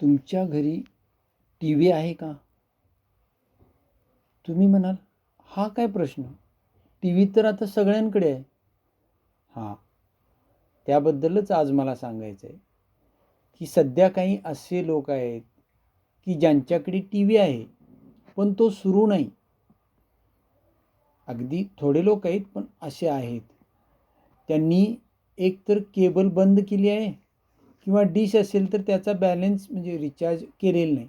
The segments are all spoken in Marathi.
तुमच्या घरी टी व्ही आहे का? तुम्ही म्हणाल हा काय प्रश्न? टी व्ही तर आता सगळ्यांकडे आहे. हां. त्याबद्दलच आज मला सांगायचं आहे की सध्या काही असे लोक आहेत की ज्यांच्याकडे टी व्ही आहे पण तो सुरू नाही. अगदी थोडे लोक आहेत पण असे आहेत. त्यांनी एकतर केबल बंद केली आहे किंवा डिश असेल तर त्याचा बॅलेन्स म्हणजे रिचार्ज केलेला नाही.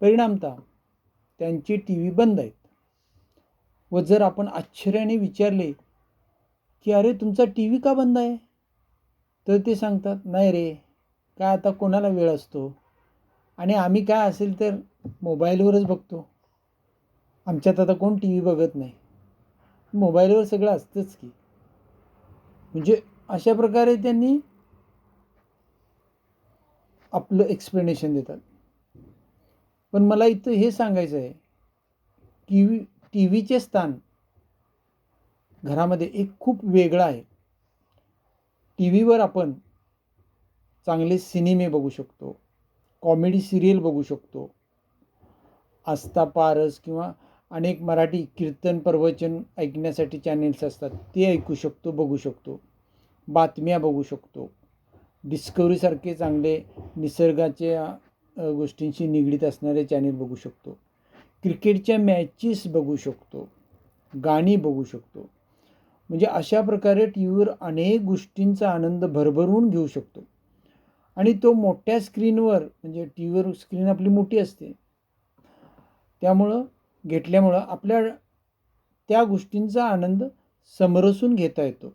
परिणामतः त्यांची टी व्ही बंद आहेत. व जर आपण आश्चर्याने विचारले की अरे तुमचा टी व्ही का बंद आहे? तर ते सांगतात नाही रे काय आता कोणाला वेळ असतो? आणि आम्ही काय असेल तर मोबाईलवरच बघतो. आमच्यात आता कोण टी व्ही बघत नाही? मोबाईलवर सगळं असतंच की. म्हणजे अशा प्रकारे त्यांनी आपलं एक्सप्लेनेशन देतात. पण मला इथं हे सांगायचं आहे की व्ही टी व्हीचे स्थान घरामध्ये एक खूप वेगळं आहे. टी व्हीवर आपण चांगले सिनेमे बघू शकतो कॉमेडी सिरियल बघू शकतो. आस्था पारस किंवा अनेक मराठी कीर्तन प्रवचन ऐकण्यासाठी चॅनेल्स असतात ते ऐकू शकतो बघू शकतो. बातम्या बघू शकतो. डिस्कवरीसारखे चांगले निसर्गाच्या गोष्टींशी निगडीत असणारे चॅनेल बघू शकतो. क्रिकेटच्या मॅचेस बघू शकतो. गाणी बघू शकतो. म्हणजे अशा प्रकारे टी व्हीवर अनेक गोष्टींचा आनंद भरभरून घेऊ शकतो. आणि तो मोठ्या स्क्रीनवर म्हणजे टी व्हीवर स्क्रीन आपली मोठी असते. त्यामुळं घेतल्यामुळं आपल्या त्या गोष्टींचा आनंद समरसून घेता येतो.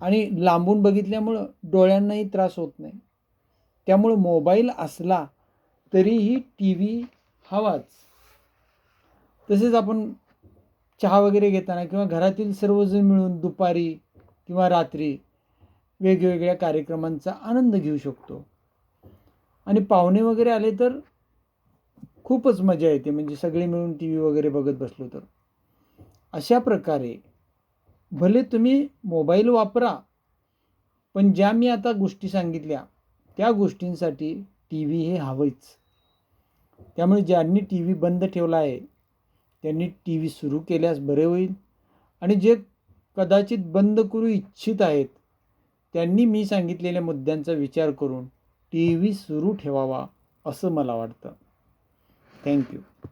आणि लांबून बघितल्यामुळं डोळ्यांनाही त्रास होत नाही. त्यामुळं मोबाईल असला तरीही टी व्ही हवाच. तसेच आपण चहा वगैरे घेताना किंवा घरातील सर्वजण मिळून दुपारी किंवा रात्री वेगवेगळ्या कार्यक्रमांचा आनंद घेऊ शकतो. आणि पाहुणे वगैरे आले तर खूपच मजा येते. म्हणजे सगळे मिळून टी व्ही वगैरे बघत बसलो तर. अशा प्रकारे भले तुम्ही मोबाईल वापरा पण ज्या मी आता गोष्टी सांगितल्या त्या गोष्टींसाठी टी व्ही हे हवंच. त्यामुळे ज्यांनी टी व्ही बंद ठेवला आहे त्यांनी टी व्ही सुरू केल्यास बरे होईल. आणि जे कदाचित बंद करू इच्छित आहेत त्यांनी मी सांगितलेल्या मुद्द्यांचा विचार करून टी व्ही सुरू ठेवावा असं मला वाटतं. थँक्यू.